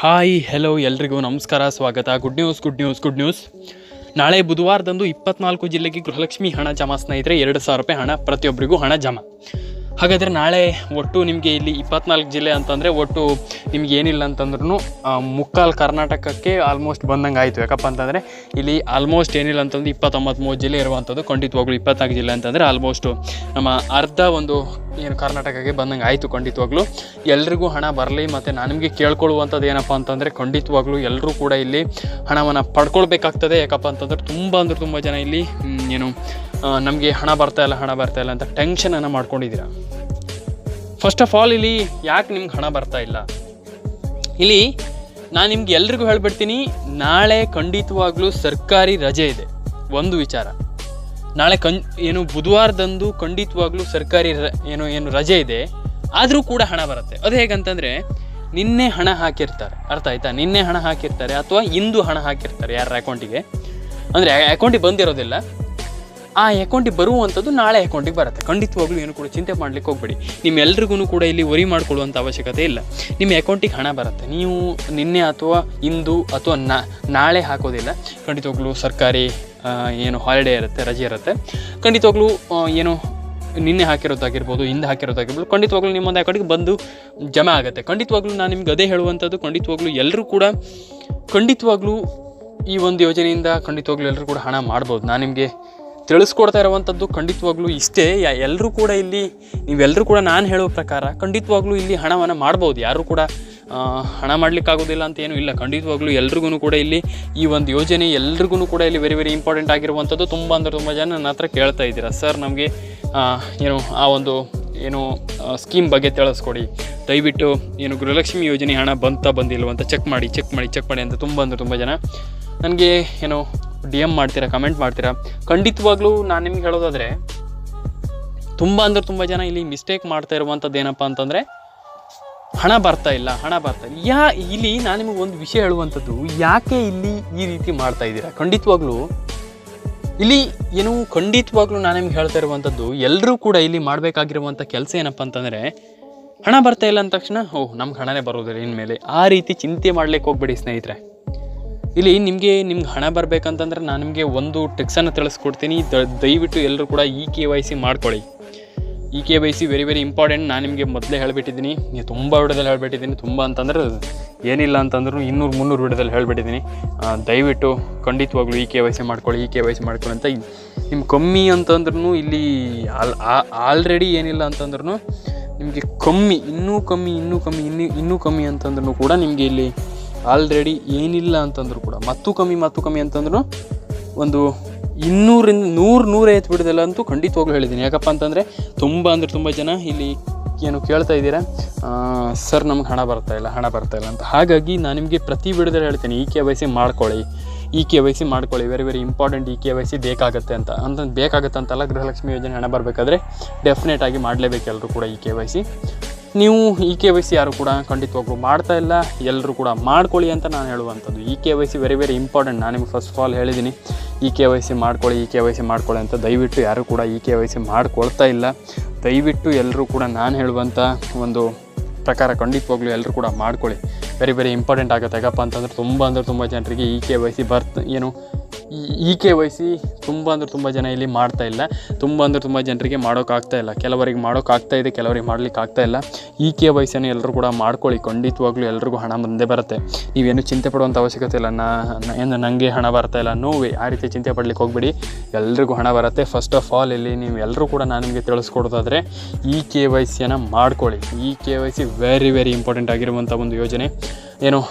Hi hello ಎಲ್ರಿಗೂ ನಮಸ್ಕಾರ, ಸ್ವಾಗತ. Good news good news good news ನಾಳೆ ಬುಧವಾರದಂದು ಇಪ್ಪತ್ನಾಲ್ಕು ಜಿಲ್ಲೆಗೆ ಗೃಹಲಕ್ಷ್ಮಿ ಹಣ ಜಮಾ ಸ್ನೇಹಿತರೆ, ಎರಡು ಸಾವಿರ ರೂಪಾಯಿ ಹಣ ಪ್ರತಿಯೊಬ್ಬರಿಗೂ ಹಣ ಜಮಾ. ಹಾಗಾದರೆ ನಾಳೆ ಒಟ್ಟು ನಿಮಗೆ ಇಲ್ಲಿ ಇಪ್ಪತ್ನಾಲ್ಕು ಜಿಲ್ಲೆ ಅಂತಂದರೆ ಒಟ್ಟು ನಿಮ್ಗೆ ಏನಿಲ್ಲ ಅಂತಂದ್ರೂ ಮುಕ್ಕಾಲು ಕರ್ನಾಟಕಕ್ಕೆ ಆಲ್ಮೋಸ್ಟ್ ಬಂದಂಗೆ ಆಯಿತು. ಯಾಕಪ್ಪ ಅಂತಂದರೆ ಇಲ್ಲಿ ಆಲ್ಮೋಸ್ಟ್ ಏನಿಲ್ಲ ಅಂತಂದ್ರೆ ಇಪ್ಪತ್ತೊಂಬತ್ತು ಮೂವತ್ತು ಜಿಲ್ಲೆ ಇರುವಂಥದ್ದು. ಖಂಡಿತವಾಗ್ಲೂ ಇಪ್ಪತ್ನಾಲ್ಕು ಜಿಲ್ಲೆ ಅಂತಂದರೆ ಆಲ್ಮೋಸ್ಟು ನಮ್ಮ ಅರ್ಧ ಒಂದು ಏನು ಕರ್ನಾಟಕಕ್ಕೆ ಬಂದಂಗೆ ಆಯಿತು ಖಂಡಿತವಾಗ್ಲೂ. ಎಲ್ರಿಗೂ ಹಣ ಬರಲಿ ಮತ್ತು ನಾನು ನಿಮಗೆ ಕೇಳ್ಕೊಳ್ಳುವಂಥದ್ದು ಏನಪ್ಪ ಅಂತಂದರೆ ಖಂಡಿತವಾಗ್ಲೂ ಎಲ್ಲರೂ ಕೂಡ ಇಲ್ಲಿ ಹಣವನ್ನು ಪಡ್ಕೊಳ್ಬೇಕಾಗ್ತದೆ. ಯಾಕಪ್ಪ ಅಂತಂದ್ರೆ ತುಂಬ ಅಂದ್ರೆ ತುಂಬ ಜನ ಇಲ್ಲಿ ಏನು ನಮಗೆ ಹಣ ಬರ್ತಾ ಇಲ್ಲ, ಹಣ ಬರ್ತಾ ಇಲ್ಲ ಅಂತ ಟೆನ್ಷನನ್ನು ಮಾಡ್ಕೊಂಡಿದ್ದೀರಾ? ಫಸ್ಟ್ ಆಫ್ ಆಲ್ ಇಲ್ಲಿ ಯಾಕೆ ನಿಮ್ಗೆ ಹಣ ಬರ್ತಾ ಇಲ್ಲ? ಇಲ್ಲಿ ನಾನು ನಿಮ್ಗೆ ಎಲ್ರಿಗೂ ಹೇಳ್ಬಿಡ್ತೀನಿ, ನಾಳೆ ಖಂಡಿತವಾಗ್ಲೂ ಸರ್ಕಾರಿ ರಜೆ ಇದೆ. ಒಂದು ವಿಚಾರ. ನಾಳೆ ಕಂ ಏನು ಬುಧವಾರದಂದು ಖಂಡಿತವಾಗ್ಲೂ ಸರ್ಕಾರಿ ರ, ಏನು ಏನು ರಜೆ ಇದೆ, ಆದರೂ ಕೂಡ ಹಣ ಬರುತ್ತೆ. ಅದು ಹೇಗಂತಂದರೆ, ನಿನ್ನೆ ಹಣ ಹಾಕಿರ್ತಾರೆ. ಅರ್ಥ ಆಯ್ತಾ? ನಿನ್ನೆ ಹಣ ಹಾಕಿರ್ತಾರೆ, ಅಥವಾ ಇಂದು ಹಣ ಹಾಕಿರ್ತಾರೆ ಯಾರ ಅಕೌಂಟಿಗೆ ಅಂದರೆ ಅಕೌಂಟಿಗೆ ಬಂದಿರೋದಿಲ್ಲ. ಆ ಅಕೌಂಟಿಗೆ ಬರುವಂಥದ್ದು ನಾಳೆ ಅಕೌಂಟಿಗೆ ಬರುತ್ತೆ. ಖಂಡಿತವಾಗ್ಲೂ ಏನು ಕೂಡ ಚಿಂತೆ ಮಾಡ್ಲಿಕ್ಕೆ ಹೋಗಬೇಡಿ. ನಿಮ್ಮೆಲ್ರಿಗೂ ಕೂಡ ಇಲ್ಲಿ ವರಿ ಮಾಡ್ಕೊಳ್ಳುವಂಥ ಅವಶ್ಯಕತೆ ಇಲ್ಲ. ನಿಮ್ಮ ಅಕೌಂಟಿಗೆ ಹಣ ಬರುತ್ತೆ. ನೀವು ನಿನ್ನೆ ಅಥವಾ ಇಂದು ಅಥವಾ ನಾಳೆ ಹಾಕೋದಿಲ್ಲ. ಖಂಡಿತವಾಗ್ಲೂ ಸರ್ಕಾರಿ ಏನು ಹಾಲಿಡೇ ಇರುತ್ತೆ, ರಜೆ ಇರುತ್ತೆ. ಖಂಡಿತವಾಗ್ಲೂ ಏನು ನಿನ್ನೆ ಹಾಕಿರೋದಾಗಿರ್ಬೋದು ಹಿಂದೆ ಹಾಕಿರೋದಾಗಿರ್ಬೋದು, ಖಂಡಿತವಾಗ್ಲೂ ನಿಮ್ಮೊಂದು ಅಕೌಂಟಿಗೆ ಬಂದು ಜಮಾ ಆಗುತ್ತೆ. ಖಂಡಿತವಾಗ್ಲೂ ನಾನು ನಿಮ್ಗೆ ಅದೇ ಹೇಳುವಂಥದ್ದು. ಖಂಡಿತವಾಗ್ಲೂ ಎಲ್ಲರೂ ಕೂಡ, ಖಂಡಿತವಾಗ್ಲೂ ಈ ಒಂದು ಯೋಜನೆಯಿಂದ ಖಂಡಿತವಾಗ್ಲೂ ಎಲ್ಲರೂ ಕೂಡ ಹಣ ಮಾಡ್ಬೋದು. ನಾನು ನಿಮಗೆ ತಿಳಿಸ್ಕೊಡ್ತಾ ಇರುವಂಥದ್ದು ಖಂಡಿತವಾಗ್ಲೂ ಇಷ್ಟೇ. ಎಲ್ಲರೂ ಕೂಡ ಇಲ್ಲಿ ನೀವೆಲ್ಲರೂ ಕೂಡ ನಾನು ಹೇಳೋ ಪ್ರಕಾರ ಖಂಡಿತವಾಗ್ಲೂ ಇಲ್ಲಿ ಹಣವನ್ನು ಮಾಡ್ಬೋದು. ಯಾರು ಕೂಡ ಹಣ ಮಾಡಲಿಕ್ಕಾಗೋದಿಲ್ಲ ಅಂತ ಏನೂ ಇಲ್ಲ. ಖಂಡಿತವಾಗ್ಲೂ ಎಲ್ರಿಗೂ ಕೂಡ ಇಲ್ಲಿ ಈ ಒಂದು ಯೋಜನೆ ಎಲ್ರಿಗೂ ಕೂಡ ಇಲ್ಲಿ ವೆರಿ ವೆರಿ ಇಂಪಾರ್ಟೆಂಟ್ ಆಗಿರುವಂಥದ್ದು ತುಂಬ ಅಂದರೆ ತುಂಬ ಜನ ನನ್ನ ಹತ್ರ ಕೇಳ್ತಾ ಇದ್ದೀರಾ. ಸರ್, ನಮಗೆ ಏನು, ಆ ಒಂದು, ಏನು ಸ್ಕೀಮ್ ಬಗ್ಗೆ ತಿಳಿಸ್ಕೊಡಿ. ದಯವಿಟ್ಟು ಏನು ಗೃಹಲಕ್ಷ್ಮಿ ಯೋಜನೆ ಹಣ ಬಂತ ಬಂದಿಲ್ವ ಅಂತ ಚೆಕ್ ಮಾಡಿ ಚೆಕ್ ಮಾಡಿ ಚೆಕ್ ಮಾಡಿ ಅಂತ ತುಂಬ ಅಂದರೆ ತುಂಬ ಜನ. ನನಗೆ, ಏನು ಡಿ ಎಂ ಮಾಡ್ತೀರಾ, ಕಮೆಂಟ್ ಮಾಡ್ತೀರಾ? ಖಂಡಿತವಾಗ್ಲೂ ನಾನು ನಿಮ್ಗೆ ಹೇಳೋದಾದರೆ, ತುಂಬ ಅಂದ್ರೆ ತುಂಬ ಜನ ಇಲ್ಲಿ ಮಿಸ್ಟೇಕ್ ಮಾಡ್ತಾ ಇರುವಂಥದ್ದು ಏನಪ್ಪ ಅಂತಂದರೆ, ಹಣ ಬರ್ತಾ ಇಲ್ಲ, ಹಣ ಬರ್ತಾ ಇಲ್ಲ. ಯಾ, ಇಲ್ಲಿ ನಾನು ನಿಮಗೆ ಒಂದು ವಿಷಯ ಹೇಳುವಂಥದ್ದು ಯಾಕೆ ಇಲ್ಲಿ ಈ ರೀತಿ ಮಾಡ್ತಾ ಇದ್ದೀರಾ? ಖಂಡಿತವಾಗ್ಲೂ, ಇಲ್ಲಿ ಏನು ಖಂಡಿತವಾಗ್ಲೂ ನಾನು ನಿಮ್ಗೆ ಹೇಳ್ತಾ ಇರುವಂಥದ್ದು ಎಲ್ಲರೂ ಕೂಡ ಇಲ್ಲಿ ಮಾಡಬೇಕಾಗಿರುವಂಥ ಕೆಲಸ ಏನಪ್ಪ ಅಂತಂದರೆ, ಹಣ ಬರ್ತಾ ಇಲ್ಲ ಅಂದ ತಕ್ಷಣ, ಓಹ್, ನಮ್ಗೆ ಹಣನೇ ಬರೋದಿಲ್ಲ ಇನ್ಮೇಲೆ. ಆ ರೀತಿ ಚಿಂತೆ ಮಾಡ್ಲಿಕ್ಕೆ ಹೋಗ್ಬೇಡಿ ಸ್ನೇಹಿತರೆ. ಇಲ್ಲಿ ನಿಮಗೆ ನಿಮ್ಗೆ ಹಣ ಬರಬೇಕಂತಂದ್ರೆ ನಾನು ನಿಮಗೆ ಒಂದು ಟ್ರಿಕ್ಸನ್ನು ತಿಳಿಸ್ಕೊಡ್ತೀನಿ. ದ- ದಯವಿಟ್ಟು ಎಲ್ಲರೂ ಕೂಡ ಇ ಕೆ ವೈ ಸಿ ಮಾಡ್ಕೊಳ್ಳಿ. E K Y C very very important ನಾನು ನಿಮಗೆ ಮೊದಲೇ ಹೇಳಿಬಿಟ್ಟಿದ್ದೀನಿ. ತುಂಬ ವಿಡಿಯೋದಲ್ಲಿ ಹೇಳಿಬಿಟ್ಟಿದ್ದೀನಿ. ತುಂಬ ಅಂತಂದ್ರೆ ಏನಿಲ್ಲ ಅಂತಂದ್ರೂ ಇನ್ನೂರು ಮುನ್ನೂರು ವಿಡಿಯೋದಲ್ಲಿ ಹೇಳಿಬಿಟ್ಟಿದ್ದೀನಿ. ದಯವಿಟ್ಟು ಖಂಡಿತವಾಗ್ಲೂ ಇ ಕೆ ವೈ ಸಿ ಮಾಡ್ಕೊಳ್ಳಿ ಇ ಕೆ ವೈ ಸಿ ಮಾಡ್ಕೊಳ್ಳಿ ಅಂತ ನಿಮ್ಮ ಕಮ್ಮಿ ಅಂತಂದ್ರೂ ಇಲ್ಲಿ ಆಲ್ ಆಲ್ರೆಡಿ ಏನಿಲ್ಲ ಅಂತಂದ್ರೂ ನಿಮಗೆ ಕಮ್ಮಿ, ಇನ್ನೂ ಕಮ್ಮಿ ಇನ್ನೂ ಕಮ್ಮಿ, ಇನ್ನೂ ಇನ್ನೂ ಕಮ್ಮಿ ಅಂತಂದ್ರೂ ಕೂಡ ನಿಮಗೆ ಇಲ್ಲಿ ಆಲ್ರೆಡಿ ಏನಿಲ್ಲ ಅಂತಂದ್ರು ಕೂಡ, ಮತ್ತೂ ಕಮ್ಮಿ ಮತ್ತೂ ಕಮ್ಮಿ ಅಂತಂದ್ರು ಒಂದು ಇನ್ನೂರಿಂದ ನೂರು ನೂರೈವತ್ತು ಬಿಡೋದಿಲ್ಲ ಅಂತೂ ಖಂಡಿತವಾಗ್ಲೂ ಹೇಳಿದ್ದೀನಿ. ಯಾಕಪ್ಪ ಅಂತಂದರೆ ತುಂಬ ಅಂದರೆ ತುಂಬ ಜನ ಇಲ್ಲಿ ಏನು ಕೇಳ್ತಾ ಇದ್ದೀರಾ? ಸರ್, ನಮ್ಗೆ ಹಣ ಬರ್ತಾ ಇಲ್ಲ, ಹಣ ಬರ್ತಾ ಇಲ್ಲ ಅಂತ. ಹಾಗಾಗಿ ನಾನು ನಿಮಗೆ ಪ್ರತಿ ವಿಡಿಯೋದಲ್ಲಿ ಹೇಳ್ತೇನೆ, ಈ ಕೆ ವೈ ಸಿ ಮಾಡ್ಕೊಳ್ಳಿ, ಈ ಕೆ ವೈ ಸಿ ಮಾಡ್ಕೊಳ್ಳಿ very very important E K Y C ಬೇಕಾಗುತ್ತೆ ಅಂತ. ಅಂತ ಬೇಕಾಗುತ್ತೆ ಅಂತಲ್ಲ ಗೃಹಲಕ್ಷ್ಮಿ ಯೋಜನೆ ಹಣ ಬರಬೇಕಾದ್ರೆ ಡೆಫಿನೆಟ್ ಆಗಿ ಮಾಡಲೇಬೇಕು ಎಲ್ಲರೂ ಕೂಡ ಈ ಕೆ ವೈ ಸಿ. ನೀವು ಇ ಕೆ ವೈ ಸಿ ಯಾರು ಕೂಡ ಖಂಡಿತವಾಗ್ಲೂ ಮಾಡ್ತಾ ಇಲ್ಲ. ಎಲ್ಲರೂ ಕೂಡ ಮಾಡ್ಕೊಳ್ಳಿ ಅಂತ ನಾನು ಹೇಳುವಂಥದ್ದು. E K Y C very very important ನಾನು ನಿಮ್ಗೆ ಫಸ್ಟ್ ಆಫ್ ಆಲ್ ಹೇಳಿದ್ದೀನಿ ಇ ಕೆ ವೈ ಸಿ ಮಾಡ್ಕೊಳ್ಳಿ ಇ ಕೆ ವೈ ಸಿ ಮಾಡ್ಕೊಳ್ಳಿ ಅಂತ ದಯವಿಟ್ಟು ಯಾರು ಕೂಡ ಇ ಕೆ ವೈ ಸಿ ಮಾಡ್ಕೊಳ್ತಾ ಇಲ್ಲ. ದಯವಿಟ್ಟು ಎಲ್ಲರೂ ಕೂಡ ನಾನು ಹೇಳುವಂಥ ಒಂದು ಪ್ರಕಾರ ಖಂಡಿತವಾಗ್ಲೂ ಎಲ್ಲರೂ ಕೂಡ ಮಾಡ್ಕೊಳ್ಳಿ. ವೆರಿ ವೆರಿ ಇಂಪಾರ್ಟೆಂಟ್ ಆಗುತ್ತೆ. ಯಾಕಪ್ಪ ಅಂತಂದ್ರೆ ತುಂಬ ಅಂದರೆ ತುಂಬ ಜನರಿಗೆ ಇ ಕೆ ವೈ ಸಿ ಬರ್ತ್ ಏನು ಇ ಕೆ ವೈ ಸಿ ತುಂಬ ಅಂದ್ರೆ ತುಂಬ ಜನ ಇಲ್ಲಿ ಮಾಡ್ತಾ ಇಲ್ಲ. ತುಂಬ ಅಂದ್ರೆ ತುಂಬ ಜನರಿಗೆ ಮಾಡೋಕ್ಕಾಗ್ತಾ ಇಲ್ಲ. ಕೆಲವರಿಗೆ ಮಾಡೋಕ್ಕಾಗ್ತಾ ಇದೆ, ಕೆಲವರಿಗೆ ಮಾಡ್ಲಿಕ್ಕೆ ಆಗ್ತಾ ಇಲ್ಲ. ಇ ಕೆ ವೈ ಸಿಯನ್ನು ಎಲ್ಲರೂ ಕೂಡ ಮಾಡ್ಕೊಳ್ಳಿ. ಖಂಡಿತವಾಗ್ಲೂ ಎಲ್ರಿಗೂ ಹಣ ಮುಂದೆ ಬರುತ್ತೆ. ನೀವೇನು ಚಿಂತೆ ಪಡುವಂಥ ಅವಶ್ಯಕತೆ ಇಲ್ಲ. ನಾ ಏನು ನನಗೆ ಹಣ ಬರ್ತಾ ಇಲ್ಲ. ನೋವು ಆ ರೀತಿ ಚಿಂತೆ ಪಡ್ಲಿಕ್ಕೆ ಹೋಗ್ಬಿಡಿ. ಎಲ್ರಿಗೂ ಹಣ ಬರುತ್ತೆ. ಫಸ್ಟ್ ಆಫ್ ಆಲ್ ಇಲ್ಲಿ ನೀವು ಎಲ್ಲರೂ ಕೂಡ ನಾನು ನಿಮಗೆ ತಿಳಿಸ್ಕೊಡೋದಾದರೆ ಇ ಕೆ ವೈ ಸಿಯನ್ನು ಮಾಡ್ಕೊಳ್ಳಿ. E K Y C very very important ಆಗಿರುವಂಥ ಒಂದು ಯೋಜನೆ. ಏನು,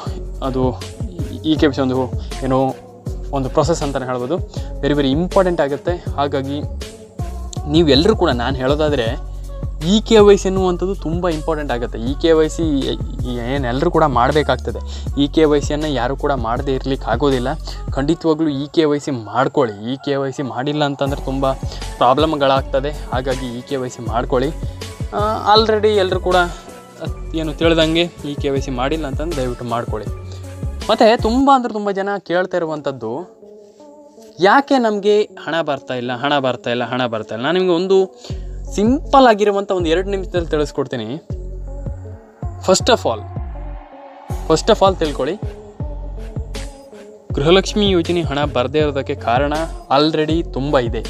ಅದು ಈ ಕೆ ವೈ ಸಿ ಒಂದು, ಏನು ಒಂದು ಪ್ರೊಸೆಸ್ ಅಂತಲೇ ಹೇಳ್ಬೋದು. ವೆರಿ ವೆರಿ ಇಂಪಾರ್ಟೆಂಟ್ ಆಗುತ್ತೆ. ಹಾಗಾಗಿ ನೀವೆಲ್ಲರೂ ಕೂಡ ನಾನು ಹೇಳೋದಾದರೆ ಇ ಕೆ ವೈ ಸಿ ಅನ್ನುವಂಥದ್ದು ತುಂಬ ಇಂಪಾರ್ಟೆಂಟ್ ಆಗುತ್ತೆ. ಇ ಕೆ ವೈ ಸಿ ಏನೆಲ್ಲರೂ ಕೂಡ ಮಾಡಬೇಕಾಗ್ತದೆ. ಇ ಕೆ ವೈ ಸಿಯನ್ನು ಯಾರೂ ಕೂಡ ಮಾಡದೇ ಇರಲಿಕ್ಕೆ ಆಗೋದಿಲ್ಲ. ಖಂಡಿತವಾಗ್ಲೂ ಇ ಕೆ ವೈ ಸಿ ಮಾಡ್ಕೊಳ್ಳಿ. ಇ ಕೆ ವೈ ಸಿ ಮಾಡಿಲ್ಲ ಅಂತಂದ್ರೆ ತುಂಬ ಪ್ರಾಬ್ಲಮ್ಗಳಾಗ್ತದೆ. ಹಾಗಾಗಿ ಇ ಕೆ ವೈ ಸಿ ಮಾಡ್ಕೊಳ್ಳಿ. ಆಲ್ರೆಡಿ ಎಲ್ಲರೂ ಕೂಡ ಏನು ತಿಳಿದಂಗೆ ಇ ಕೆ ವೈ ಸಿ ಮಾಡಿಲ್ಲ ಅಂತಂದ್ರೆ ದಯವಿಟ್ಟು ಮಾಡ್ಕೊಳ್ಳಿ. ಮತ್ತು ತುಂಬ ಅಂದ್ರೆ ತುಂಬ ಜನ ಕೇಳ್ತಾ ಇರುವಂಥದ್ದು ಯಾಕೆ ನಮಗೆ ಹಣ ಬರ್ತಾ ಇಲ್ಲ, ಹಣ ಬರ್ತಾ ಇಲ್ಲ, ಹಣ ಬರ್ತಾ ಇಲ್ಲ? ನಾನು ನಿಮಗೆ ಒಂದು ಸಿಂಪಲ್ ಆಗಿರುವಂಥ ಒಂದು ಎರಡು ನಿಮಿಷದಲ್ಲಿ ತಿಳಿಸ್ಕೊಡ್ತೀನಿ. First of all first of all ತಿಳ್ಕೊಳ್ಳಿ. ಗೃಹಲಕ್ಷ್ಮಿ ಯೋಜನೆ ಹಣ ಬರದೇ ಇರೋದಕ್ಕೆ ಕಾರಣ ಆಲ್ರೆಡಿ ತುಂಬ ಇದೆ.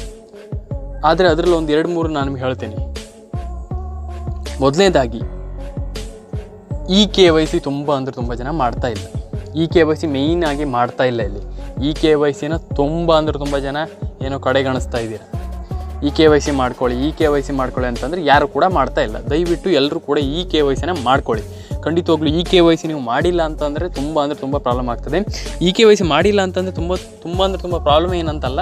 ಆದರೆ ಅದರಲ್ಲಿ ಒಂದು ಎರಡು ಮೂರು ನಾನು ನಿಮ್ಗೆ ಹೇಳ್ತೀನಿ. ಮೊದಲನೇದಾಗಿ ಈ ಕೆ ವೈ ಸಿ ತುಂಬ ಅಂದರೆ ತುಂಬ ಜನ ಮಾಡ್ತಾ ಇಲ್ಲ. ಇ ಕೆ ವೈ ಸಿ ಆಗಿ ಮಾಡ್ತಾ ಇಲ್ಲ ಇಲ್ಲಿ ಇ ಕೆ ವೈ ಸಿನ ತುಂಬ ಅಂದರೆ ತುಂಬ ಜನ ಏನೋ ಕಡೆಗಣಿಸ್ತಾ ಇದ್ದೀರ ಇ ಕೆ ವೈ ಸಿ ಮಾಡ್ಕೊಳ್ಳಿ ಇ ಕೆ ವೈ ಸಿ ಮಾಡ್ಕೊಳ್ಳಿ ಅಂತಂದರೆ ಯಾರು ಕೂಡ ಮಾಡ್ತಾ ಇಲ್ಲ ದಯವಿಟ್ಟು ಎಲ್ಲರೂ ಕೂಡ ಇ ಕೆ ವೈ ಸಿನ ಮಾಡ್ಕೊಳ್ಳಿ ಖಂಡಿತವಾಗ್ಲೂ ಇ ಕೆ ವೈ ಸಿ ನೀವು ಮಾಡಿಲ್ಲ ಅಂತಂದರೆ ತುಂಬ ಅಂದರೆ ತುಂಬ ಪ್ರಾಬ್ಲಮ್ ಆಗ್ತದೆ ಇ ಕೆ ವೈ ಸಿ ಮಾಡಿಲ್ಲ ಅಂತಂದರೆ ತುಂಬ ತುಂಬ ಅಂದರೆ ತುಂಬ ಪ್ರಾಬ್ಲಮ್ ಏನಂತಲ್ಲ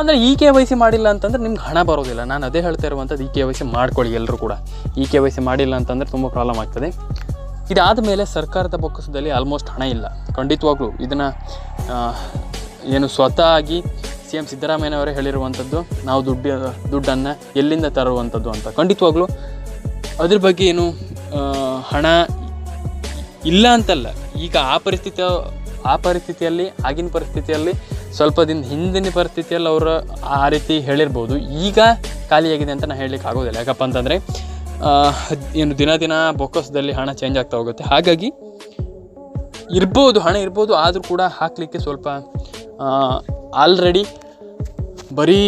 ಅಂದರೆ ಇ ಕೆ ವೈ ಸಿ ಮಾಡಿಲ್ಲ ಅಂತಂದ್ರೆ ನಿಮ್ಗೆ ಹಣ ಬರೋದಿಲ್ಲ ನಾನು ಅದೇ ಹೇಳ್ತಾ ಇರುವಂಥದ್ದು ಈ ಕೆ ವೈ ಸಿ ಮಾಡ್ಕೊಳ್ಳಿ ಎಲ್ಲರೂ ಕೂಡ ಇ ಕೆ ವೈ ಸಿ ಮಾಡಿಲ್ಲ ಅಂತಂದರೆ ತುಂಬ ಪ್ರಾಬ್ಲಮ್ ಆಗ್ತದೆ ಇದಾದ ಮೇಲೆ ಸರ್ಕಾರದ ಬೊಕ್ಕಸದಲ್ಲಿ ಆಲ್ಮೋಸ್ಟ್ ಹಣ ಇಲ್ಲ. ಖಂಡಿತವಾಗ್ಲೂ ಇದನ್ನು ಏನು ಸ್ವತಃ ಆಗಿ ಸಿ ಎಂ ಸಿದ್ದರಾಮಯ್ಯನವರೇ ಹೇಳಿರುವಂಥದ್ದು ನಾವು ದುಡ್ಡು, ದುಡ್ಡನ್ನು ಎಲ್ಲಿಂದ ತರುವಂಥದ್ದು ಅಂತ. ಖಂಡಿತವಾಗ್ಲೂ ಅದ್ರ ಬಗ್ಗೆ ಏನು ಹಣ ಇಲ್ಲ ಅಂತಲ್ಲ. ಈಗ ಆ ಪರಿಸ್ಥಿತಿ, ಆ ಪರಿಸ್ಥಿತಿಯಲ್ಲಿ, ಆಗಿನ ಪರಿಸ್ಥಿತಿಯಲ್ಲಿ ಸ್ವಲ್ಪ ದಿನ ಹಿಂದಿನ ಪರಿಸ್ಥಿತಿಯಲ್ಲಿ ಅವರು ಆ ರೀತಿ ಹೇಳಿರ್ಬೋದು. ಈಗ ಖಾಲಿಯಾಗಿದೆ ಅಂತ ನಾನು ಹೇಳಲಿಕ್ಕೆ ಆಗೋದಿಲ್ಲ ಯಾಕಪ್ಪ ಅಂತಂದರೆ ಏನು ದಿನ ದಿನ ಬೊಕ್ಕಸದಲ್ಲಿ ಹಣ ಚೇಂಜ್ ಆಗ್ತಾ ಹೋಗುತ್ತೆ. ಹಾಗಾಗಿ ಇರ್ಬೋದು, ಹಣ ಇರ್ಬೋದು, ಆದರೂ ಕೂಡ ಹಾಕಲಿಕ್ಕೆ ಸ್ವಲ್ಪ ಆಲ್ರೆಡಿ ಬರೀ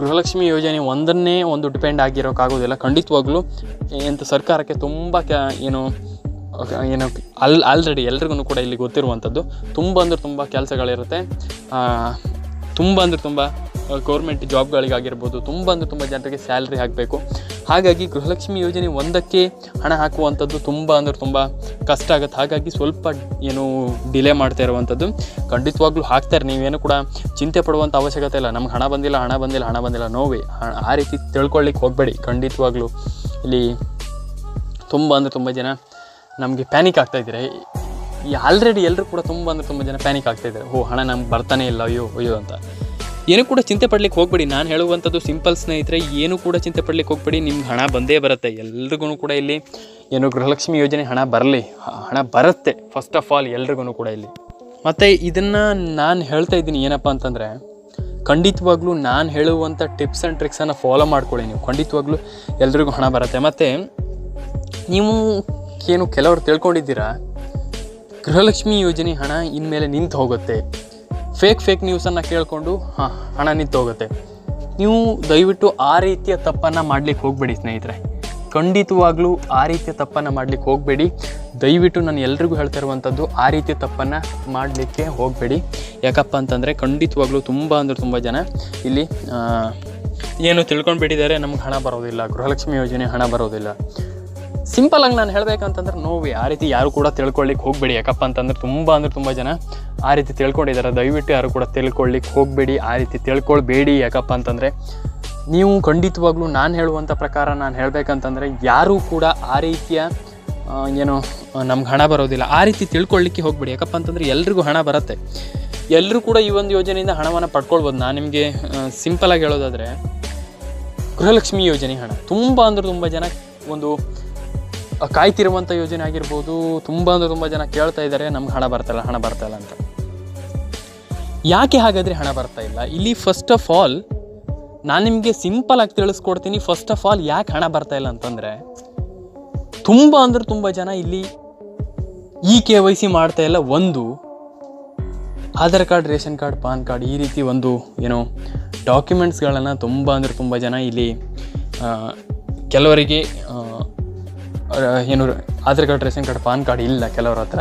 ಗೃಹಲಕ್ಷ್ಮಿ ಯೋಜನೆ ಒಂದನ್ನೇ ಒಂದು ಡಿಪೆಂಡ್ ಆಗಿರೋಕ್ಕಾಗೋದಿಲ್ಲ. ಖಂಡಿತವಾಗ್ಲೂ ಎಂಥ ಸರ್ಕಾರಕ್ಕೆ ತುಂಬ ಕ್ಯಾ ಏನು ಏನು ಅಲ್ ಆಲ್ರೆಡಿ ಎಲ್ರಿಗೂ ಕೂಡ ಇಲ್ಲಿ ಗೊತ್ತಿರುವಂಥದ್ದು ತುಂಬ ಅಂದ್ರೆ ತುಂಬ ಕೆಲಸಗಳಿರುತ್ತೆ. ತುಂಬ ಅಂದ್ರೆ ತುಂಬ ಗೌರ್ಮೆಂಟ್ ಜಾಬ್ಗಳಿಗಾಗಿರ್ಬೋದು ತುಂಬ ಅಂದರೆ ತುಂಬ ಜನರಿಗೆ ಸ್ಯಾಲ್ರಿ ಹಾಕಬೇಕು. ಹಾಗಾಗಿ ಗೃಹಲಕ್ಷ್ಮಿ ಯೋಜನೆ ಒಂದಕ್ಕೆ ಹಣ ಹಾಕುವಂಥದ್ದು ತುಂಬ ಅಂದರೆ ತುಂಬ ಕಷ್ಟ ಆಗುತ್ತೆ. ಹಾಗಾಗಿ ಸ್ವಲ್ಪ ಏನು ಡಿಲೇ ಮಾಡ್ತಾ ಇರುವಂಥದ್ದು. ಖಂಡಿತವಾಗ್ಲೂ ಹಾಕ್ತಾರೆ. ನೀವೇನು ಕೂಡ ಚಿಂತೆ ಪಡುವಂಥ ಅವಶ್ಯಕತೆ ಇಲ್ಲ. ನಮ್ಗೆ ಹಣ ಬಂದಿಲ್ಲ ಹಣ ಬಂದಿಲ್ಲ ಹಣ ಬಂದಿಲ್ಲ. ನೋವೇ ಆ ರೀತಿ ತಿಳ್ಕೊಳ್ಳಿಕ್ಕೆ ಹೋಗಬೇಡಿ. ಖಂಡಿತವಾಗ್ಲೂ ಇಲ್ಲಿ ತುಂಬ ಅಂದರೆ ತುಂಬ ಜನ ನಮಗೆ ಪ್ಯಾನಿಕ್ ಈ ಆಲ್ರೆಡಿ ಎಲ್ಲರೂ ಕೂಡ ತುಂಬ ಅಂದರೆ ತುಂಬ ಜನ ಪ್ಯಾನಿಕ್ ಆಗ್ತಾಯಿದ್ದಾರೆ ಓ, ಹಣ ನಮ್ಗೆ ಬರ್ತಾನೆ ಇಲ್ಲ. ಅಯ್ಯೋ ಅಯ್ಯೋ ಅಂತ. ಏನು ಕೂಡ ಚಿಂತೆ ಪಡ್ಲಿಕ್ಕೆ ಹೋಗಬೇಡಿ. ನಾನು ಹೇಳುವಂಥದ್ದು ಸಿಂಪಲ್ ಸ್ನೇಹಿತರೆ, ಏನು ಕೂಡ ಚಿಂತೆ ಪಡ್ಲಿಕ್ಕೆ ಹೋಗಬೇಡಿ. ನಿಮ್ಗೆ ಹಣ ಬಂದೇ ಬರುತ್ತೆ. ಎಲ್ರಿಗೂ ಕೂಡ ಇಲ್ಲಿ ಏನು ಗೃಹಲಕ್ಷ್ಮಿ ಯೋಜನೆ ಹಣ ಬರಲಿ. ಹಣ ಬರುತ್ತೆ ಫಸ್ಟ್ ಆಫ್ ಆಲ್ ಎಲ್ರಿಗೂ ಕೂಡ ಇಲ್ಲಿ. ಮತ್ತು ಇದನ್ನು ನಾನು ಹೇಳ್ತಾ ಇದ್ದೀನಿ ಏನಪ್ಪ ಅಂತಂದರೆ, ಖಂಡಿತವಾಗ್ಲೂ ನಾನು ಹೇಳುವಂಥ ಟಿಪ್ಸ್ ಆ್ಯಂಡ್ ಟ್ರಿಕ್ಸನ್ನು ಫಾಲೋ ಮಾಡ್ಕೊಳ್ಳಿ ನೀವು. ಖಂಡಿತವಾಗ್ಲೂ ಎಲ್ರಿಗೂ ಹಣ ಬರುತ್ತೆ. ಮತ್ತು ನೀವು ಏನು ಕೆಲವರು ತಿಳ್ಕೊಂಡಿದ್ದೀರಾ, ಗೃಹಲಕ್ಷ್ಮಿ ಯೋಜನೆ ಹಣ ಇನ್ಮೇಲೆ ನಿಂತು ಹೋಗುತ್ತೆ ಫೇಕ್ ಫೇಕ್ ನ್ಯೂಸನ್ನು ಕೇಳಿಕೊಂಡು, ಹಾಂ, ಹಣ ನಿಂತು ಹೋಗುತ್ತೆ. ನೀವು ದಯವಿಟ್ಟು ಆ ರೀತಿಯ ತಪ್ಪನ್ನು ಮಾಡಲಿಕ್ಕೆ ಹೋಗಬೇಡಿ ಸ್ನೇಹಿತರೆ. ಖಂಡಿತವಾಗ್ಲೂ ಆ ರೀತಿಯ ತಪ್ಪನ್ನು ಮಾಡಲಿಕ್ಕೆ ಹೋಗಬೇಡಿ. ದಯವಿಟ್ಟು ನಾನು ಎಲ್ರಿಗೂ ಹೇಳ್ತಾ ಇರುವಂಥದ್ದು ಆ ರೀತಿಯ ತಪ್ಪನ್ನು ಮಾಡಲಿಕ್ಕೆ ಹೋಗಬೇಡಿ. ಯಾಕಪ್ಪ ಅಂತಂದರೆ ಖಂಡಿತವಾಗ್ಲೂ ತುಂಬ ಅಂದರೆ ತುಂಬ ಜನ ಇಲ್ಲಿ ಏನು ತಿಳ್ಕೊಂಡ್ಬಿಟ್ಟಿದ್ದಾರೆ, ನಮ್ಗೆ ಹಣ ಬರೋದಿಲ್ಲ, ಗೃಹಲಕ್ಷ್ಮಿ ಯೋಜನೆ ಹಣ ಬರೋದಿಲ್ಲ. ಸಿಂಪಲ್ ಆಗಿ ನಾನು ಹೇಳಬೇಕಂತಂದ್ರೆ ನೋವು ಆ ರೀತಿ ಯಾರು ಕೂಡ ತಿಳ್ಕೊಳ್ಳಿಕ್ಕೆ ಹೋಗಬೇಡಿ. ಯಾಕಪ್ಪ ಅಂತಂದ್ರೆ ತುಂಬ ಅಂದರೆ ತುಂಬ ಜನ ಆ ರೀತಿ ತಿಳ್ಕೊಂಡಿದ್ದಾರೆ. ದಯವಿಟ್ಟು ಯಾರು ಕೂಡ ತಿಳ್ಕೊಳ್ಳಿಕ್ಕೆ ಹೋಗಬೇಡಿ. ಆ ರೀತಿ ತಿಳ್ಕೊಳ್ಬೇಡಿ ಯಾಕಪ್ಪ ಅಂತಂದರೆ, ನೀವು ಖಂಡಿತವಾಗ್ಲೂ ನಾನು ಹೇಳುವಂಥ ಪ್ರಕಾರ ನಾನು ಹೇಳಬೇಕಂತಂದರೆ, ಯಾರೂ ಕೂಡ ಆ ರೀತಿಯ ಏನು, ನಮ್ಗೆ ಹಣ ಬರೋದಿಲ್ಲ. ಆ ರೀತಿ ತಿಳ್ಕೊಳ್ಳಿಕ್ಕೆ ಹೋಗಬೇಡಿ. ಯಾಕಪ್ಪ ಅಂತಂದರೆ ಎಲ್ರಿಗೂ ಹಣ ಬರುತ್ತೆ. ಎಲ್ಲರೂ ಕೂಡ ಈ ಒಂದು ಯೋಜನೆಯಿಂದ ಹಣವನ್ನು ಪಡ್ಕೊಳ್ಬೋದು. ನಾನು ನಿಮಗೆ ಸಿಂಪಲಾಗಿ ಹೇಳೋದಾದರೆ, ಗೃಹಲಕ್ಷ್ಮಿ ಯೋಜನೆ ಹಣ. ತುಂಬ ಅಂದ್ರೆ ತುಂಬ ಜನ ಒಂದು ಕಾಯ್ತಿರುವಂಥ ಯೋಜನೆ ಆಗಿರ್ಬೋದು. ತುಂಬ ಅಂದ್ರೆ ತುಂಬ ಜನ ಕೇಳ್ತಾ ಇದ್ದಾರೆ, ನಮ್ಗೆ ಹಣ ಬರ್ತಾಯಿಲ್ಲ ಹಣ ಬರ್ತಾಯಿಲ್ಲ ಅಂತ. ಯಾಕೆ ಹಾಗಾದರೆ ಹಣ ಬರ್ತಾ ಇಲ್ಲ? ಇಲ್ಲಿ ಫಸ್ಟ್ ಆಫ್ ಆಲ್ ನಾನು ನಿಮಗೆ ಸಿಂಪಲ್ ಆಗಿ ತಿಳಿಸ್ಕೊಡ್ತೀನಿ. ಫಸ್ಟ್ ಆಫ್ ಆಲ್ ಯಾಕೆ ಹಣ ಬರ್ತಾ ಇಲ್ಲ ಅಂತಂದರೆ, ತುಂಬ ಅಂದ್ರೆ ತುಂಬ ಜನ ಇಲ್ಲಿ ಇ ಕೆ ವೈ ಸಿ ಮಾಡ್ತಾ ಇಲ್ಲ. ಒಂದು, Aadhaar card, ration card, PAN card, ಈ ರೀತಿ ಒಂದು ಏನೋ ಡಾಕ್ಯುಮೆಂಟ್ಸ್ಗಳನ್ನು ತುಂಬ ಅಂದರೆ ತುಂಬ ಜನ ಇಲ್ಲಿ ಕೆಲವರಿಗೆ ಏನು, Aadhaar card, ration card, PAN card ಇಲ್ಲ ಕೆಲವರ ಹತ್ರ.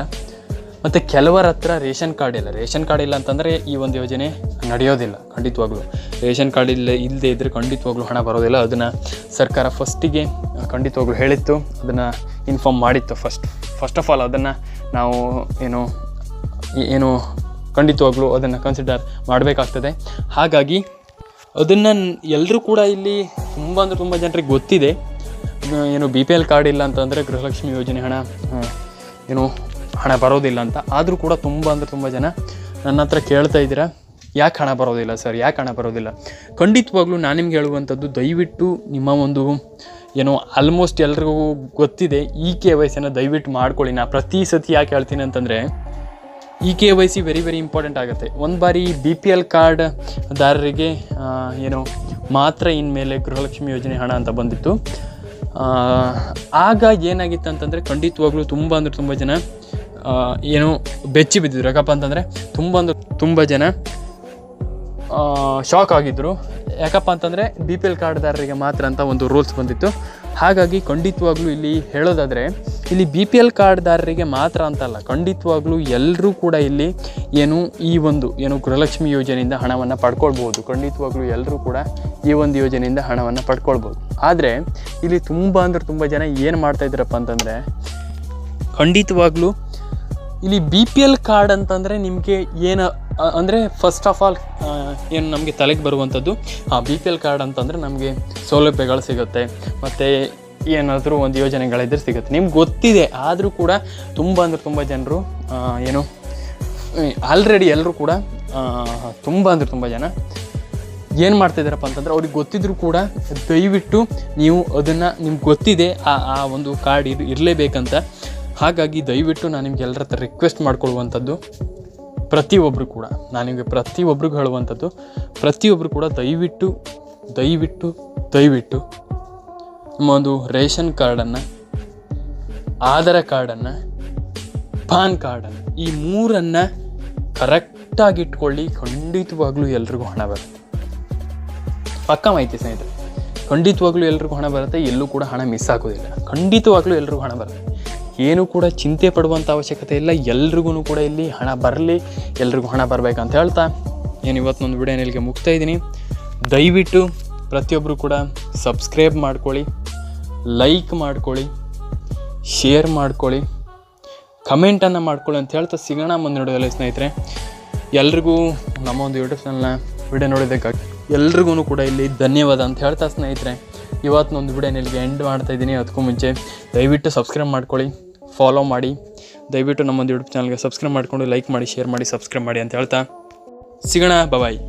ಮತ್ತು ಕೆಲವರ ಹತ್ರ ರೇಷನ್ ಕಾರ್ಡ್ ಇಲ್ಲ. ರೇಷನ್ ಕಾರ್ಡ್ ಇಲ್ಲ ಅಂತಂದರೆ ಈ ಒಂದು ಯೋಜನೆ ನಡೆಯೋದಿಲ್ಲ, ಖಂಡಿತವಾಗ್ಲೂ. ರೇಷನ್ ಕಾರ್ಡ್ ಇಲ್ಲ ಇಲ್ಲದೆ ಇದ್ದರೆ ಖಂಡಿತವಾಗ್ಲೂ ಹಣ ಬರೋದಿಲ್ಲ. ಅದನ್ನು ಸರ್ಕಾರ ಫಸ್ಟಿಗೆ ಖಂಡಿತವಾಗ್ಲೂ ಹೇಳಿತ್ತು. ಅದನ್ನು ಇನ್ಫಾರ್ಮ್ ಮಾಡಿತ್ತು ಫಸ್ಟ್ ಫಸ್ಟ್ ಆಫ್ ಆಲ್ ಅದನ್ನು ನಾವು ಏನು ಏನು ಖಂಡಿತವಾಗ್ಲೂ ಅದನ್ನು ಕನ್ಸಿಡರ್ ಮಾಡಬೇಕಾಗ್ತದೆ. ಹಾಗಾಗಿ, ಅದನ್ನು ಎಲ್ಲರೂ ಕೂಡ ಇಲ್ಲಿ ತುಂಬ ಅಂದರೆ ತುಂಬ ಜನರಿಗೆ ಗೊತ್ತಿದೆ. ಏನು ಬಿ ಪಿ ಎಲ್ ಕಾರ್ಡ್ ಇಲ್ಲ ಅಂತಂದರೆ ಗೃಹಲಕ್ಷ್ಮಿ ಯೋಜನೆ ಹಣ ಏನು ಹಣ ಬರೋದಿಲ್ಲ ಅಂತ. ಆದರೂ ಕೂಡ ತುಂಬ ಅಂದರೆ ತುಂಬ ಜನ ನನ್ನ ಹತ್ರ ಕೇಳ್ತಾ ಇದ್ದೀರಾ, ಯಾಕೆ ಹಣ ಬರೋದಿಲ್ಲ ಸರ್? ಯಾಕೆ ಹಣ ಬರೋದಿಲ್ಲ? ಖಂಡಿತವಾಗ್ಲೂ ನಾನು ನಿಮ್ಗೆ ಹೇಳುವಂಥದ್ದು ದಯವಿಟ್ಟು ನಿಮ್ಮ ಒಂದು, ಏನೋ ಆಲ್ಮೋಸ್ಟ್ ಎಲ್ರಿಗೂ ಗೊತ್ತಿದೆ, ಈ ಕೆ ವೈ ಸಿನ ದಯವಿಟ್ಟು ಮಾಡ್ಕೊಳ್ಳಿ. ನಾ ಪ್ರತಿ ಸತಿ ಯಾಕೆ ಹೇಳ್ತೀನಿ ಅಂತಂದರೆ E K Y C very very important ಆಗುತ್ತೆ. ಒಂದು ಬಾರಿ ಬಿ ಪಿ ಎಲ್ ಕಾರ್ಡ್ ದಾರರಿಗೆ ಏನೋ ಮಾತ್ರ ಇನ್ಮೇಲೆ ಗೃಹಲಕ್ಷ್ಮಿ ಯೋಜನೆ ಹಣ ಅಂತ ಬಂದಿತ್ತು. ಆಗ ಏನಾಗಿತ್ತು ಅಂತಂದರೆ ಖಂಡಿತವಾಗ್ಲೂ ತುಂಬ ಅಂದರೆ ತುಂಬ ಜನ ಏನು ಬೆಚ್ಚಿ ಬಿದ್ದಿದ್ರು. ಯಾಕಪ್ಪ ಅಂತಂದರೆ ತುಂಬ ಅಂದ್ರೆ ತುಂಬ ಜನ ಶಾಕ್ ಆಗಿದ್ದರು ಯಾಕಪ್ಪ ಅಂತಂದರೆ ಬಿ ಪಿ ಎಲ್ ಕಾರ್ಡ್ದಾರರಿಗೆ ಮಾತ್ರ ಅಂತ ಒಂದು ರೂಲ್ಸ್ ಬಂದಿತ್ತು. ಹಾಗಾಗಿ ಖಂಡಿತವಾಗ್ಲೂ ಇಲ್ಲಿ ಹೇಳೋದಾದರೆ, ಇಲ್ಲಿ ಬಿ ಪಿ ಎಲ್ ಕಾರ್ಡ್ದಾರರಿಗೆ ಮಾತ್ರ ಅಂತಲ್ಲ, ಖಂಡಿತವಾಗ್ಲೂ ಎಲ್ಲರೂ ಕೂಡ ಇಲ್ಲಿ ಏನು ಈ ಒಂದು, ಏನು ಗೃಹಲಕ್ಷ್ಮಿ ಯೋಜನೆಯಿಂದ ಹಣವನ್ನು ಪಡ್ಕೊಳ್ಬೋದು ಖಂಡಿತವಾಗ್ಲೂ ಎಲ್ಲರೂ ಕೂಡ ಈ ಒಂದು ಯೋಜನೆಯಿಂದ ಹಣವನ್ನು ಪಡ್ಕೊಳ್ಬೋದು ಆದರೆ ಇಲ್ಲಿ ತುಂಬ ಅಂದ್ರೆ ತುಂಬ ಜನ ಏನು ಮಾಡ್ತಾ ಇದ್ದಾರಪ್ಪ ಅಂತಂದರೆ, ಖಂಡಿತವಾಗ್ಲೂ ಇಲ್ಲಿ ಬಿ ಪಿ ಎಲ್ ಕಾರ್ಡ್ ಅಂತಂದರೆ ನಿಮಗೆ ಏನು ಅಂದರೆ ಫಸ್ಟ್ ಆಫ್ ಆಲ್ ಏನು ನಮಗೆ ತಲೆಗೆ ಬರುವಂಥದ್ದು, ಆ ಬಿ ಪಿ ಎಲ್ ಕಾರ್ಡ್ ಅಂತಂದರೆ ನಮಗೆ ಸೌಲಭ್ಯಗಳು ಸಿಗುತ್ತೆ. ಮತ್ತು ಏನಾದರೂ ಒಂದು ಯೋಜನೆಗಳಿದ್ದರೆ ಸಿಗುತ್ತೆ. ನಿಮ್ಗೆ ಗೊತ್ತಿದೆ, ಆದರೂ ಕೂಡ ತುಂಬ ಅಂದರೆ ತುಂಬ ಜನರು ಏನು ಆಲ್ರೆಡಿ ಎಲ್ಲರೂ ಕೂಡ ತುಂಬ ಅಂದರೆ ತುಂಬ ಜನ ಏನು ಮಾಡ್ತಿದ್ದಾರಪ್ಪ ಅಂತಂದರೆ ಅವ್ರಿಗೆ ಗೊತ್ತಿದ್ರು ಕೂಡ ದಯವಿಟ್ಟು ನೀವು ಅದನ್ನು, ನಿಮ್ಗೆ ಗೊತ್ತಿದೆ, ಆ ಆ ಒಂದು ಕಾರ್ಡ್ ಇದು ಇರಲೇಬೇಕಂತ ಹಾಗಾಗಿ ದಯವಿಟ್ಟು ನಾನು ನಿಮ್ಗೆ ಎಲ್ಲರ ಹತ್ರ ರಿಕ್ವೆಸ್ಟ್ ಮಾಡ್ಕೊಳ್ಳುವಂಥದ್ದು ಪ್ರತಿಯೊಬ್ಬರು ಕೂಡ. ನಾನು ನಿಮಗೆ ಪ್ರತಿಯೊಬ್ಬರಿಗೂ ಹೇಳುವಂಥದ್ದು ಪ್ರತಿಯೊಬ್ಬರು ಕೂಡ ದಯವಿಟ್ಟು ದಯವಿಟ್ಟು ದಯವಿಟ್ಟು ನಿಮ್ಮ ಒಂದು ರೇಷನ್ ಕಾರ್ಡನ್ನು, ಆಧಾರ ಕಾರ್ಡನ್ನು, ಪಾನ್ ಕಾರ್ಡನ್ನು, ಈ ಮೂರನ್ನು ಕರೆಕ್ಟಾಗಿ ಇಟ್ಕೊಳ್ಳಿ. ಖಂಡಿತವಾಗ್ಲೂ ಎಲ್ರಿಗೂ ಹಣ ಬರುತ್ತೆ. ಪಕ್ಕ ಮಾಹಿತಿ ಸ್ನೇಹಿತರೆ, ಖಂಡಿತವಾಗ್ಲೂ ಎಲ್ರಿಗೂ ಹಣ ಬರುತ್ತೆ. ಎಲ್ಲೂ ಕೂಡ ಹಣ ಮಿಸ್ ಆಗೋದಿಲ್ಲ. ಖಂಡಿತವಾಗ್ಲೂ ಎಲ್ರಿಗೂ ಹಣ ಬರುತ್ತೆ. ಏನೂ ಕೂಡ ಚಿಂತೆ ಪಡುವಂಥ ಅವಶ್ಯಕತೆ ಇಲ್ಲ. ಎಲ್ರಿಗೂ ಕೂಡ ಇಲ್ಲಿ ಹಣ ಬರಲಿ, ಎಲ್ರಿಗೂ ಹಣ ಬರಬೇಕಂತ ಹೇಳ್ತಾ ಏನು ಇವತ್ತೊಂದು ವಿಡಿಯೋ ಇಲ್ಲಿಗೆ ಮುಗ್ತಾ ಇದ್ದೀನಿ. ದಯವಿಟ್ಟು ಪ್ರತಿಯೊಬ್ಬರು ಕೂಡ ಸಬ್ಸ್ಕ್ರೈಬ್ ಮಾಡ್ಕೊಳ್ಳಿ ಲೈಕ್ ಮಾಡ್ಕೊಳ್ಳಿ ಶೇರ್ ಮಾಡ್ಕೊಳ್ಳಿ ಕಮೆಂಟನ್ನು ಮಾಡ್ಕೊಳ್ಳಿ ಅಂತ ಹೇಳ್ತಾ ಸಿಗೋಣ ಮುಂದೆ ನೋಡೋದಲ್ಲ ಸ್ನೇಹಿತರೆ. ಎಲ್ರಿಗೂ ನಮ್ಮ ಒಂದು ಯೂಟ್ಯೂಬ್ ಚಾನಲ್ನ ವಿಡಿಯೋ ನೋಡೋದಕ್ಕಾಗಿ ಎಲ್ರಿಗೂ ಕೂಡ ಇಲ್ಲಿ ಧನ್ಯವಾದ ಅಂತ ಹೇಳ್ತಾ ಸ್ನೇಹಿತರೆ. ಇವತ್ತಿನೊಂದು ವಿಡಿಯೋ ಇಲ್ಲಿಗೆ ಎಂಡ್ ಮಾಡ್ತಾ ಇದ್ದೀನಿ. ಅದಕ್ಕೂ ಮುಂಚೆ ದಯವಿಟ್ಟು ಸಬ್ಸ್ಕ್ರೈಬ್ ಮಾಡ್ಕೊಳ್ಳಿ. ಫಾಲೋ ಮಾಡಿ. ದಯವಿಟ್ಟು ನಮ್ಮೊಂದು ಯೂಟ್ಯೂಬ್ ಚಾನಲ್ಗೆ ಸಬ್ಸ್ಕ್ರೈಬ್ ಮಾಡಿಕೊಂಡು ಲೈಕ್ ಮಾಡಿ ಶೇರ್ ಮಾಡಿ ಸಬ್ಸ್ಕ್ರೈಬ್ ಮಾಡಿ ಅಂತ ಹೇಳ್ತಾ. ಸಿಗೋಣ ಬಾಯ್